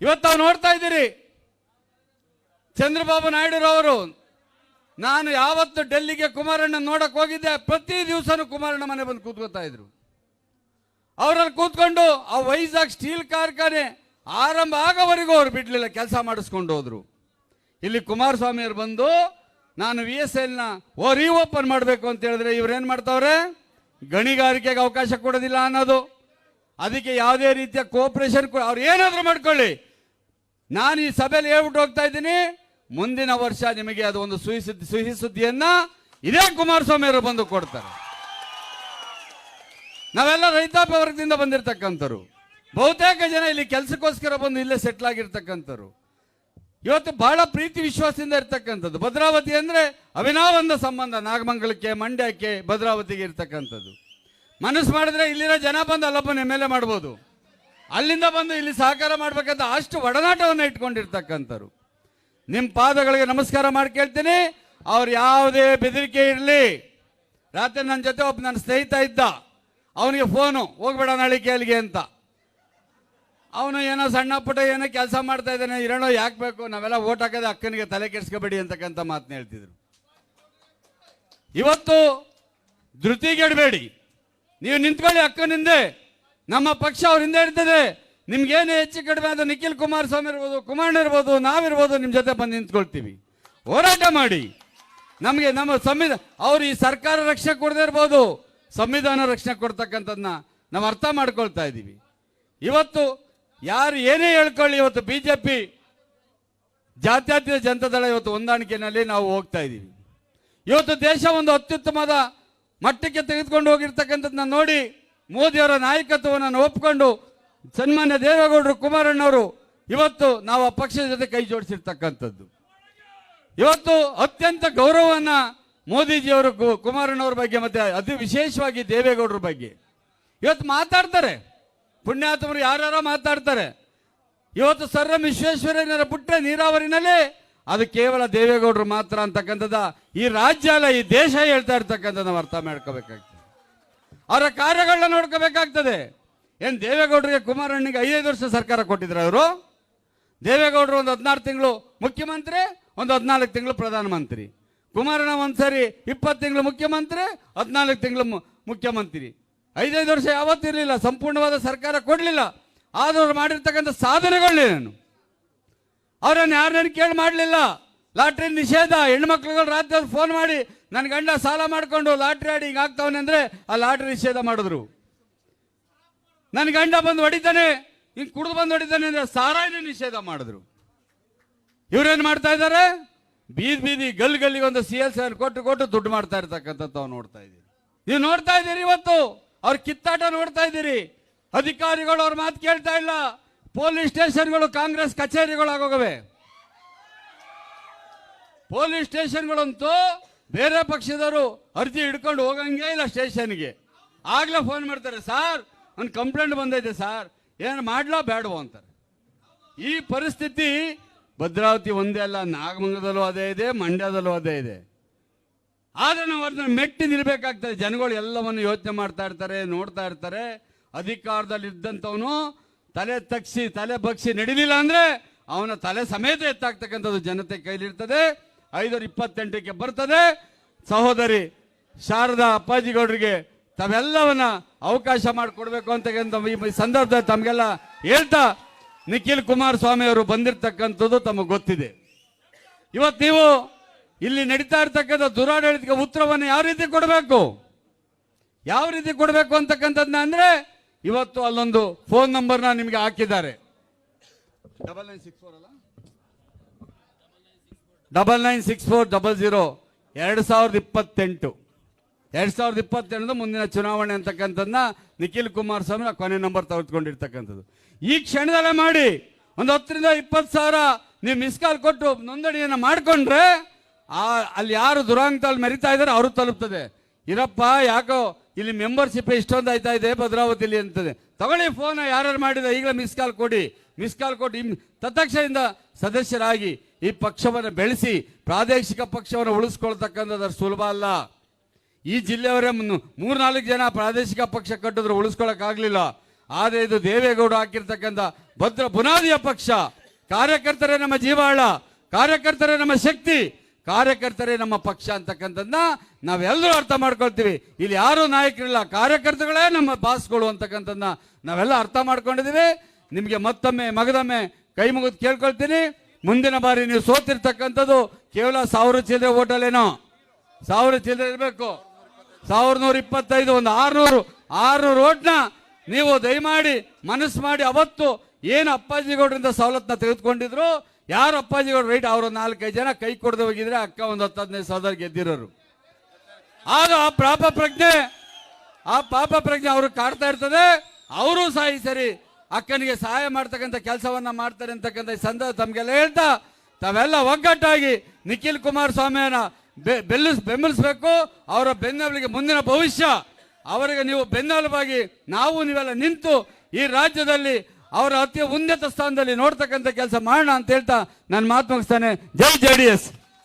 ಇವತ್ತು ನಾವು ನೋಡ್ತಾ ಇದ್ದೀರಿ. ಚಂದ್ರಬಾಬು ನಾಯ್ಡುರವರು ನಾನು ಯಾವತ್ತು ಡೆಲ್ಲಿಗೆ ಕುಮಾರಣ್ಣ ನೋಡಕ್ ಹೋಗಿದ್ದೆ, ಪ್ರತಿ ದಿವಸನೂ ಕುಮಾರಣ್ಣ ಮನೆ ಬಂದು ಕೂತ್ಕೋತಾ ಇದ್ರು. ಅವರಲ್ಲಿ ಕೂತ್ಕೊಂಡು ಆ ವೈಜಾಗ್ ಸ್ಟೀಲ್ ಕಾರ್ಖಾನೆ ಆರಂಭ ಆಗೋವರೆಗೂ ಅವ್ರು ಬಿಡ್ಲಿಲ್ಲ, ಕೆಲಸ ಮಾಡಿಸ್ಕೊಂಡು ಹೋದ್ರು. ಇಲ್ಲಿ ಕುಮಾರಸ್ವಾಮಿ ಅವರು ಬಂದು, ನಾನು ವಿ ಎಸ್ ಎಲ್ನ ಓ, ರೀಓಪನ್ ಮಾಡಬೇಕು ಅಂತ ಹೇಳಿದ್ರೆ ಇವ್ರೇನು ಮಾಡ್ತಾವ್ರೆ? ಗಣಿಗಾರಿಕೆಗೆ ಅವಕಾಶ ಕೊಡೋದಿಲ್ಲ ಅನ್ನೋದು. ಅದಕ್ಕೆ ಯಾವುದೇ ರೀತಿಯ ಕೋಆಪರೇಷನ್ ಅವ್ರು ಏನಾದರೂ ಮಾಡ್ಕೊಳ್ಳಿ. ನಾನು ಈ ಸಭೆಯಲ್ಲಿ ಹೇಳ್ಬಿಟ್ಟು ಹೋಗ್ತಾ ಇದ್ದೀನಿ. ಮುಂದಿನ ವರ್ಷ ನಿಮಗೆ ಅದು ಒಂದು ಸುಹಿ ಸುದ್ದಿ ಸಿಹಿ ಸುದ್ದಿಯನ್ನ ಇದೇ ಕುಮಾರಸ್ವಾಮಿ ಅವರು ಬಂದು ಕೊಡ್ತಾರೆ. ನಾವೆಲ್ಲ ರೈತಾಪಿ ವರ್ಗದಿಂದ ಬಂದಿರತಕ್ಕಂಥವ್ರು. ಬಹುತೇಕ ಜನ ಇಲ್ಲಿ ಕೆಲಸಕ್ಕೋಸ್ಕರ ಬಂದು ಇಲ್ಲೇ ಸೆಟ್ಲ್ ಆಗಿರ್ತಕ್ಕಂಥವ್ರು. ಇವತ್ತು ಬಹಳ ಪ್ರೀತಿ ವಿಶ್ವಾಸದಿಂದ ಇರ್ತಕ್ಕಂಥದ್ದು. ಭದ್ರಾವತಿ ಅಂದ್ರೆ ಅವಿನಾವಂದ ಸಂಬಂಧ, ನಾಗಮಂಗಲಕ್ಕೆ, ಮಂಡ್ಯಕ್ಕೆ ಭದ್ರಾವತಿಗೆ ಇರ್ತಕ್ಕಂಥದ್ದು. ಮನಸ್ಸು ಮಾಡಿದ್ರೆ ಇಲ್ಲಿರೋ ಜನ ಬಂದು ಅಲ್ಲೊಬ್ಬನ ಎಂ ಎಲ್ ಎ ಮಾಡ್ಬೋದು. ಅಲ್ಲಿಂದ ಬಂದು ಇಲ್ಲಿ ಸಹಕಾರ ಮಾಡ್ಬೇಕಂತ ಅಷ್ಟು ಒಡನಾಟವನ್ನು ಇಟ್ಕೊಂಡಿರ್ತಕ್ಕಂಥರು ನಿಮ್ಮ ಪಾದಗಳಿಗೆ ನಮಸ್ಕಾರ ಮಾಡಿ ಕೇಳ್ತೀನಿ. ಅವ್ರು ಯಾವುದೇ ಬೆದರಿಕೆ ಇರಲಿ. ರಾತ್ರಿ ನನ್ನ ಜೊತೆ ಒಬ್ಬ ನನ್ನ ಸ್ನೇಹಿತ ಇದ್ದ. ಅವನಿಗೆ ಫೋನು, ಹೋಗ್ಬೇಡ ನಾಳೆ ಕೇಳಿಗೆ ಅಂತ. ಅವನು ಏನೋ ಸಣ್ಣ ಪುಟ್ಟ ಏನೋ ಕೆಲಸ ಮಾಡ್ತಾ ಇದ್ದಾನೆ ಇರೋಣ ಯಾಕೆ ಬೇಕು? ನಾವೆಲ್ಲ ಓಟ್ ಹಾಕೋದೇ ಅಕ್ಕನಿಗೆ ತಲೆ ಕೆಡಿಸ್ಕೋಬೇಡಿ ಅಂತಕ್ಕಂಥ ಮಾತನ್ನ ಹೇಳ್ತಿದ್ರು. ಇವತ್ತು ಧೃತಿಗೆಡಬೇಡಿ. ನೀವು ನಿಂತ್ಕೊಳ್ಳಿ ಅಕ್ಕನಿಂದೆ. ನಮ್ಮ ಪಕ್ಷ ಅವ್ರ ಹಿಂದೆ ಇರ್ತದೆ. ನಿಮ್ಗೇನು ಹೆಚ್ಚು ಕಡಿಮೆ ಅದು ನಿಖಿಲ್ ಕುಮಾರಸ್ವಾಮಿ ಇರ್ಬೋದು ಕುಮಾರ್ ಇರ್ಬೋದು, ನಾವಿರ್ಬೋದು ನಿಮ್ಮ ಜೊತೆ ಬಂದು ನಿಂತ್ಕೊಳ್ತೀವಿ. ಹೋರಾಟ ಮಾಡಿ. ನಮಗೆ ನಮ್ಮ ಸಂವಿಧಾನ ಅವ್ರು ಈ ಸರ್ಕಾರ ರಕ್ಷಣೆ ಕೊಡದೇ ಇರ್ಬೋದು. ಸಂವಿಧಾನ ರಕ್ಷಣೆ ಕೊಡ್ತಕ್ಕಂಥದ್ದನ್ನ ನಾವು ಅರ್ಥ ಮಾಡ್ಕೊಳ್ತಾ ಇದ್ದೀವಿ. ಇವತ್ತು ಯಾರು ಏನೇ ಹೇಳ್ಕೊಳ್ಳಿ, ಇವತ್ತು ಬಿ ಜೆ ಪಿ ಜಾತ್ಯತೀತ ಜನತಾದಳ ಇವತ್ತು ಹೊಂದಾಣಿಕೆಯಲ್ಲಿ ನಾವು ಹೋಗ್ತಾ ಇದ್ದೀವಿ. ಇವತ್ತು ದೇಶ ಒಂದು ಅತ್ಯುತ್ತಮದ ಮಟ್ಟಕ್ಕೆ ತೆಗೆದುಕೊಂಡು ಹೋಗಿರ್ತಕ್ಕಂಥದ್ದನ್ನ ನೋಡಿ ಮೋದಿಯವರ ನಾಯಕತ್ವವನ್ನು ಒಪ್ಪಿಕೊಂಡು ಸನ್ಮಾನ್ಯ ದೇವೇಗೌಡರು, ಕುಮಾರಣ್ಣವರು ಇವತ್ತು ನಾವು ಆ ಪಕ್ಷದ ಜೊತೆ ಕೈ ಜೋಡಿಸಿರ್ತಕ್ಕಂಥದ್ದು. ಇವತ್ತು ಅತ್ಯಂತ ಗೌರವವನ್ನ ಮೋದಿಜಿಯವರು ಕುಮಾರಣ್ಣವ್ರ ಬಗ್ಗೆ ಮತ್ತೆ ಅತಿ ವಿಶೇಷವಾಗಿ ದೇವೇಗೌಡರ ಬಗ್ಗೆ. ಇವತ್ತು ಮಾತಾಡ್ತಾರೆ. ಪುಣ್ಯಾತ್ಮರು ಯಾರ್ಯಾರೋ ಮಾತಾಡ್ತಾರೆ. ಇವತ್ತು ಸರ್ ಎಂ ವಿಶ್ವೇಶ್ವರಯ್ಯನವರ ಪುಟ್ಟ ನೀರಾವರಿನಲ್ಲಿ ಅದು ಕೇವಲ ದೇವೇಗೌಡರು ಮಾತ್ರ ಅಂತಕ್ಕಂಥದ್ದು ಈ ರಾಜ್ಯ ಅಲ್ಲ ಈ ದೇಶ ಹೇಳ್ತಾ ಇರ್ತಕ್ಕಂಥದ್ದು ನಾವು ಅರ್ಥ ಮಾಡ್ಕೋಬೇಕಾಗ್ತದೆ. ಅವರ ಕಾರ್ಯಗಳನ್ನ ನೋಡ್ಕೋಬೇಕಾಗ್ತದೆ. ಏನು ದೇವೇಗೌಡರಿಗೆ ಕುಮಾರಣ್ಣಿಗೆ ಐದೈದು ವರ್ಷ ಸರ್ಕಾರ ಕೊಟ್ಟಿದ್ರು ಅವರು? ದೇವೇಗೌಡರು ಒಂದು ಹದಿನಾರು ತಿಂಗಳು ಮುಖ್ಯಮಂತ್ರಿ, ಒಂದು ಹದಿನಾಲ್ಕು ತಿಂಗಳು ಪ್ರಧಾನಮಂತ್ರಿ. ಕುಮಾರಣ್ಣ ಒಂದ್ಸರಿ ಇಪ್ಪತ್ತು ತಿಂಗಳು ಮುಖ್ಯಮಂತ್ರಿ, ಹದಿನಾಲ್ಕು ತಿಂಗಳು ಮುಖ್ಯಮಂತ್ರಿ. ಐದೈದು ವರ್ಷ ಯಾವತ್ತಿರಲಿಲ್ಲ ಸಂಪೂರ್ಣವಾದ ಸರ್ಕಾರ ಕೊಡಲಿಲ್ಲ. ಆದರೂ ಮಾಡಿರ್ತಕ್ಕಂಥ ಸಾಧನೆಗಳನ್ನೇನು ಅವರನ್ನು ಯಾರನ್ನ ಕೇಳಿ ಮಾಡಲಿಲ್ಲ. ಲಾಟ್ರಿ ನಿಷೇಧ. ಹೆಣ್ಮಕ್ಳುಗಳು ರಾತ್ರಿ ಫೋನ್ ಮಾಡಿ ನನ್ನ ಗಂಡ ಸಾಲ ಮಾಡಿಕೊಂಡು ಲಾಟ್ರಿ ಆಡಿ ಹಿಂಗೆ ಆಗ್ತಾವನೆ ಅಂದರೆ ಆ ಲಾಟ್ರಿ ನಿಷೇಧ ಮಾಡಿದ್ರು. ನನ್ನ ಗಂಡ ಬಂದು ಹೊಡಿತಾನೆ, ಹಿಂಗೆ ಕುಡಿದು ಬಂದು ಹೊಡಿತಾನೆ ಅಂದರೆ ಸಾರಾಯಿನ ನಿಷೇಧ ಮಾಡಿದ್ರು. ಇವರೇನು ಮಾಡ್ತಾ ಇದ್ದಾರೆ? ಬೀದಿ ಬೀದಿ ಗಲ್ ಗಲ್ಲಿಗೆ ಒಂದು ಸಿ ಎಲ್ ಸಿ ಕೊಟ್ಟು ಕೊಟ್ಟು ದುಡ್ಡು ಮಾಡ್ತಾ ಇರ್ತಕ್ಕಂಥದ್ದು ನೋಡ್ತಾ ಇದ್ದೀರಿ. ನೀವು ನೋಡ್ತಾ ಇದ್ದೀರಿ ಇವತ್ತು? ಅವ್ರ ಕಿತ್ತಾಟ ನೋಡ್ತಾ ಇದ್ದೀರಿ. ಅಧಿಕಾರಿಗಳು ಅವ್ರ ಮಾತು ಕೇಳ್ತಾ ಇಲ್ಲ. ಪೊಲೀಸ್ ಸ್ಟೇಷನ್ಗಳು ಕಾಂಗ್ರೆಸ್ ಕಚೇರಿಗಳಾಗೋಗವೆ. ಪೊಲೀಸ್ ಸ್ಟೇಷನ್ಗಳಂತೂ ಬೇರೆ ಪಕ್ಷದವರು ಅರ್ಜಿ ಹಿಡ್ಕೊಂಡು ಹೋಗಂಗೆ ಇಲ್ಲ ಸ್ಟೇಷನ್ಗೆ. ಆಗ್ಲೇ ಫೋನ್ ಮಾಡ್ತಾರೆ, ಸರ್, ಒಂದು ಕಂಪ್ಲೇಂಟ್ ಬಂದೈತೆ ಸರ್. ಏನು ಮಾಡ್ಲಾ ಬೇಡವೋ ಅಂತಾರೆ. ಈ ಪರಿಸ್ಥಿತಿ ಭದ್ರಾವತಿ ಒಂದೇ ಅಲ್ಲ ನಾಗಮಂಗದಲ್ಲೂ ಅದೇ ಇದೆ, ಮಂಡ್ಯದಲ್ಲೂ ಅದೇ ಇದೆ. ಆದರೆ ನಾವು ಅದನ್ನ ಮೆಟ್ಟಿ ನಿಲ್ಬೇಕಾಗ್ತದೆ. ಜನಗಳು ಎಲ್ಲವನ್ನು ಯೋಚನೆ ಮಾಡ್ತಾ ಇರ್ತಾರೆ, ನೋಡ್ತಾ ಇರ್ತಾರೆ. ಅಧಿಕಾರದಲ್ಲಿ ಇದ್ದಂಥವನು ತಲೆ ತಗ್ಸಿ, ತಲೆ ಬಗ್ಸಿ ನಡಿಲಿಲ್ಲ ಅಂದರೆ ಅವನ ತಲೆ ಸಮೇತ ಎತ್ತಾಗ್ತಕ್ಕಂಥದ್ದು ಜನತೆ ಕೈಲಿರ್ತದೆ. ಐದರ ಇಪ್ಪತ್ತೆಂಟಕ್ಕೆ ಬರ್ತದೆ. ಸಹೋದರಿ ಶಾರದಾ ಅಪ್ಪಾಜಿಗೌಡರಿಗೆ ತಾವೆಲ್ಲವನ್ನ ಅವಕಾಶ ಮಾಡಿಕೊಡ್ಬೇಕು ಅಂತ ಈ ಸಂದರ್ಭದಲ್ಲಿ ತಮಗೆಲ್ಲ ಹೇಳ್ತಾ ನಿಖಿಲ್ ಕುಮಾರಸ್ವಾಮಿ ಅವರು ಬಂದಿರತಕ್ಕಂಥದ್ದು ತಮಗೆ ಗೊತ್ತಿದೆ. ಇವತ್ತು ನೀವು ಇಲ್ಲಿ ನಡೀತಾ ಇರ್ತಕ್ಕಂಥ ದುರಾಡಳಿತಕ್ಕೆ ಉತ್ತರವನ್ನು ಯಾವ ರೀತಿ ಕೊಡಬೇಕು? ಯಾವ ರೀತಿ ಕೊಡಬೇಕು ಅಂತಕ್ಕಂಥದ್ದನ್ನ ಅಂದರೆ ಇವತ್ತು ಅಲ್ಲೊಂದು ಫೋನ್ ನಂಬರ್ನ ನಿಮಗೆ ಹಾಕಿದ್ದಾರೆ. ಡಬಲ್ ನೈನ್ ಸಿಕ್ಸ್ ಫೋರ್ ಅಲ್ಲ? Double nine six four double zero ಎರಡು ಸಾವಿರದ ಇಪ್ಪತ್ತೆಂಟು. ಎರಡು ಸಾವಿರದ ಇಪ್ಪತ್ತೆಂಟು ಮುಂದಿನ ಚುನಾವಣೆ ಅಂತಕ್ಕಂಥದ್ದನ್ನ ನಿಖಿಲ್ ಕುಮಾರಸ್ವಾಮಿ ಕೊನೆ ನಂಬರ್ ತೆಗೆದುಕೊಂಡಿರ್ತಕ್ಕಂಥದ್ದು. ಈ ಕ್ಷಣದಲ್ಲೇ ಮಾಡಿ, ಒಂದು ಹತ್ತರಿಂದ ಇಪ್ಪತ್ತು ಸಾವಿರ ನೀವು ಮಿಸ್ ಕಾಲ್ ಕೊಟ್ಟು ನೋಂದಣಿಯನ್ನು ಮಾಡಿಕೊಂಡ್ರೆ, ಆ, ಅಲ್ಲಿ ಯಾರು ದುರಾಂಗದಲ್ಲಿ ಮೆರಿತಾ ಇದ್ದಾರೆ ಅವರು ತಲುಪ್ತದೆ. ಇರಪ್ಪ, ಯಾಕೋ ಇಲ್ಲಿ ಮೆಂಬರ್ಶಿಪ್ ಇಷ್ಟೊಂದು ಆಯ್ತಾ ಇದೆ, ಭದ್ರಾವತಿಲಿ ಅಂತದೆ. ತಗೊಳ್ಳಿ ಫೋನ್ ಯಾರು ಮಾಡಿದ, ಈಗಲೇ ಮಿಸ್ ಕಾಲ್ ಕೊಡಿ. ಮಿಸ್ ಕಾಲ್ ಕೊಟ್ಟು ತತ್ಕ್ಷಣದಿಂದ ಸದಸ್ಯರಾಗಿ ಈ ಪಕ್ಷವನ್ನು ಬೆಳೆಸಿ ಪ್ರಾದೇಶಿಕ ಪಕ್ಷವನ್ನು ಉಳಿಸ್ಕೊಳ್ತಕ್ಕಂಥದ್ದು ಸುಲಭ ಅಲ್ಲ. ಈ ಜಿಲ್ಲೆಯವರೇ ಮೂರ್ನಾಲ್ಕು ಜನ ಪ್ರಾದೇಶಿಕ ಪಕ್ಷ ಕಟ್ಟಿದ್ರು ಉಳಿಸ್ಕೊಳಕ್ಕಾಗಲಿಲ್ಲ. ಆದರೆ ಇದು ದೇವೇಗೌಡ ಹಾಕಿರ್ತಕ್ಕಂಥ ಭದ್ರ ಬುನಾದಿಯ ಪಕ್ಷ. ಕಾರ್ಯಕರ್ತರೇ ನಮ್ಮ ಜೀವಾಳ, ಕಾರ್ಯಕರ್ತರೇ ನಮ್ಮ ಶಕ್ತಿ, ಕಾರ್ಯಕರ್ತರೇ ನಮ್ಮ ಪಕ್ಷ ಅಂತಕ್ಕಂಥದ್ದನ್ನ ನಾವೆಲ್ಲರೂ ಅರ್ಥ ಮಾಡ್ಕೊಳ್ತೀವಿ. ಇಲ್ಲಿ ಯಾರು ನಾಯಕರಿಲ್ಲ ಕಾರ್ಯಕರ್ತಗಳೇ ನಮ್ಮ ಬಾಸ್ಗಳು ಅಂತಕ್ಕಂಥದ್ದನ್ನ ನಾವೆಲ್ಲ ಅರ್ಥ ಮಾಡ್ಕೊಂಡಿದ್ದೀವಿ. ನಿಮಗೆ ಮತ್ತೊಮ್ಮೆ, ಮಗದೊಮ್ಮೆ ಕೈ ಮುಗಿದು ಕೇಳ್ಕೊಳ್ತೀನಿ. ಮುಂದಿನ ಬಾರಿ ನೀವು ಸೋತಿರ್ತಕ್ಕಂಥದ್ದು ಕೇವಲ ಸಾವಿರ ಚಿಲ್ಲರೆ ಓಟಲ್ಲೇನೋ ಸಾವಿರ ಚಿಲ್ಲರೆ ಇರಬೇಕು. ಸಾವಿರದ ನೂರ ಇಪ್ಪತ್ತೈದು ಒಂದು ಆರ್ನೂರು ಆರ್ನೂರು ಓಟ್ನ ನೀವು ದಯಮಾಡಿ, ಮನಸ್ಸು ಮಾಡಿ ಅವತ್ತು ಏನು ಅಪ್ಪಾಜಿಗೌಡರಿಂದ ಸವಲತ್ತನ್ನ ತೆಗೆದುಕೊಂಡಿದ್ರು? ಯಾರು ಅಪ್ಪಾಜಿಗೌಡರು? ರೈಟ್, ಅವರು ನಾಲ್ಕೈದು ಜನ ಕೈ ಕೊಡದೆ ಹೋಗಿದ್ರೆ ಅಕ್ಕ ಒಂದು ಹತ್ತು ಹದಿನೈದು ಸಾವಿರ ಗೆದ್ದಿರೋರು. ಆಗ ಆ ಪಾಪ ಪ್ರಜ್ಞೆ, ಆ ಪಾಪ ಪ್ರಜ್ಞೆ ಅವ್ರಿಗೆ ಕಾಡ್ತಾ ಇರ್ತದೆ. ಅವರು ಈ ಸರಿ ಅಕ್ಕನಿಗೆ ಸಹಾಯ ಮಾಡ್ತಕ್ಕಂಥ ಕೆಲಸವನ್ನ ಮಾಡ್ತಾರೆ ಅಂತಕ್ಕಂಥ ಸಂದರ್ಭ ತಮಗೆಲ್ಲ ಹೇಳ್ತಾ, ತಾವೆಲ್ಲ ಒಗ್ಗಟ್ಟಾಗಿ ನಿಖಿಲ್ ಕುಮಾರಸ್ವಾಮಿಯನ್ನ ಸ್ವಾಮಿಯನ್ನ ಬೆಲ್ಲಿಸ್, ಬೆಂಬಲಿಸಬೇಕು. ಅವರ ಬೆನ್ನೆಲುಬಿಗೆ ಮುಂದಿನ ಭವಿಷ್ಯ. ಅವರಿಗೆ ನೀವು ಬೆನ್ನೆಲುಬಾಗಿ ನಾವು ನೀವೆಲ್ಲ ನಿಂತು ಈ ರಾಜ್ಯದಲ್ಲಿ ಅವರ ಅತಿ ಉನ್ನತ ಸ್ಥಾನದಲ್ಲಿ ನೋಡ್ತಕ್ಕಂಥ ಕೆಲಸ ಮಾಡೋಣ ಅಂತ ಹೇಳ್ತಾ ನನ್ನ ಮಾತು ಮುಗಿಸ್ತಾನೆ. ಜೈ ಜೆ ಡಿ ಎಸ್.